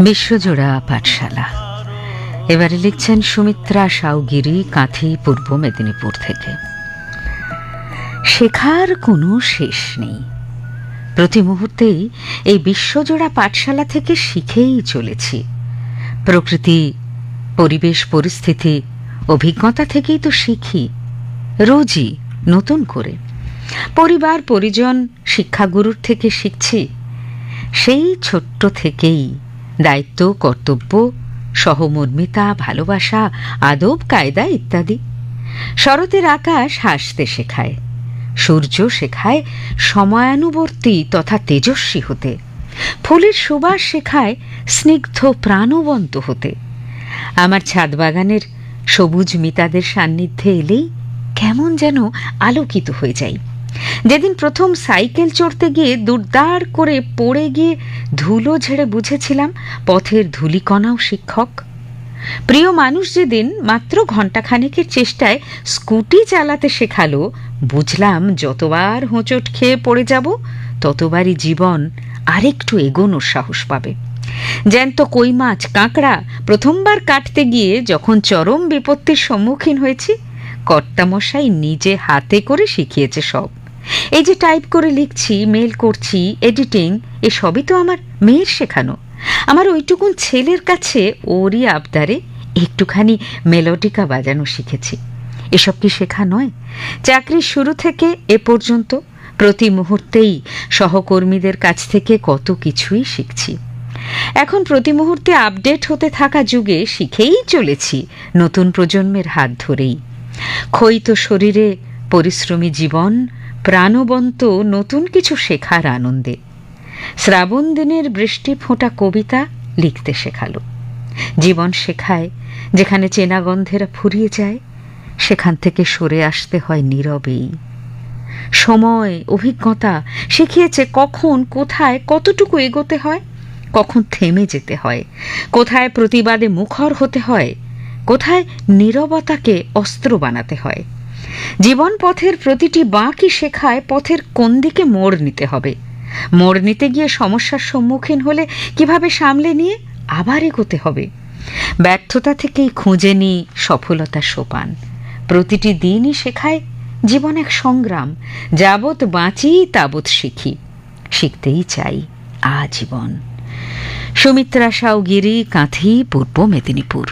বিশ্বজোড়া পাঠশালা। এবারে লিখছেন সুমিত্রা সাউগিরি, কাঁথি, পূর্ব মেদিনীপুর থেকে। শেখার কোনো শেষ নেই। প্রতি মুহূর্তেই এই বিশ্বজোড়া পাঠশালা থেকে শিখেই চলেছি। প্রকৃতি, পরিবেশ, পরিস্থিতি, অভিজ্ঞতা থেকেই তো শিখি। রোজই নতুন করে। পরিবার, পরিজন, শিক্ষাগুরুর থেকে শিখছি। সেই ছোট্ট থেকেই দায়িত্ব, কর্তব্য, সহমর্মিতা, ভালোবাসা, আদব, কায়দা ইত্যাদি। শরতের আকাশ হাসতে শেখায়, সূর্য শেখায় সময়ানুবর্তী তথা তেজস্বী হতে। ফুলের সুবাস শেখায় স্নিগ্ধ প্রাণবন্ত হতে। আমার ছাদ বাগানের সবুজ মিতাদের সান্নিধ্যে এলেই কেমন যেন আলোকিত হয়ে যাই। যেদিন প্রথম সাইকেল চড়তে গিয়ে দুর্দার করে পড়ে গিয়ে ধুলো ঝেড়ে বুঝেছিলাম, পথের ধুলিকণাও শিক্ষক। প্রিয় মানুষ যেদিন মাত্র ঘণ্টাখানেকের চেষ্টায় স্কুটি চালাতে শেখালো, বুঝলাম যতবার হোঁচট খেয়ে পড়ে যাব, ততবারই জীবন আরেকটু এগোনোর সাহস পাবে। জ্যান্ত কই মাছ, কাঁকড়া প্রথমবার কাটতে গিয়ে যখন চরম বিপত্তির সম্মুখীন হয়েছি, কর্তামশাই নিজে হাতে করে শিখিয়েছে সব। এই যে টাইপ করে লিখছি মেল করছি এডিটিং এসবই তো আমার মেয়ের শেখানো। আমার ওইটুকুন ছেলের কাছে ওরই আবদারে একটুখানি মেলোডিকা বাজানো শিখেছি। এসব কি শেখা নয়? চাকরির শুরু থেকে এ পর্যন্ত প্রতি মুহূর্তেই সহকর্মীদের কাছ থেকে কত কিছুই শিখছি। এখন প্রতি মুহূর্তে আপডেট হতে থাকা যুগে শিখেই চলেছি নতুন প্রজন্মের হাত ধরেই। ক্ষয়িত শরীরে পরিশ্রমী জীবন প্রাণবন্ত নতুন কিছু শেখার আনন্দে। শ্রাবণ দিনের বৃষ্টি ফোঁটা কবিতা লিখতে শেখালো। জীবন শেখায়, যেখানে চেনা গন্ধেরা ফুরিয়ে যায়, সেখান থেকে সরে আসতে হয় নীরবেই। সময়, অভিজ্ঞতা শিখিয়েছে কখন, কোথায়, কতটুকু এগোতে হয়, কখন থেমে যেতে হয়, কোথায় প্রতিবাদে মুখর হতে হয়, কোথায় নীরবতাকে অস্ত্র বানাতে হয়। জীবন পথের প্রতিটি বাঁকই শেখায় পথের কোন দিকে মোড় নিতে হবে। মোড় নিতে গিয়ে সমস্যার সম্মুখীন হলে কীভাবে সামলে নিয়ে আবার এগোতে হবে। ব্যর্থতা থেকেই খুঁজে নিই সফলতার সোপান। প্রতিটি দিনই শেখায় জীবন এক সংগ্রাম, যাবৎ বাঁচি, তাবৎ শিখি। শিখতেই চাই আজীবন। সুমিত্রা সাউগিরি, কাঁথি, পূর্ব মেদিনীপুর।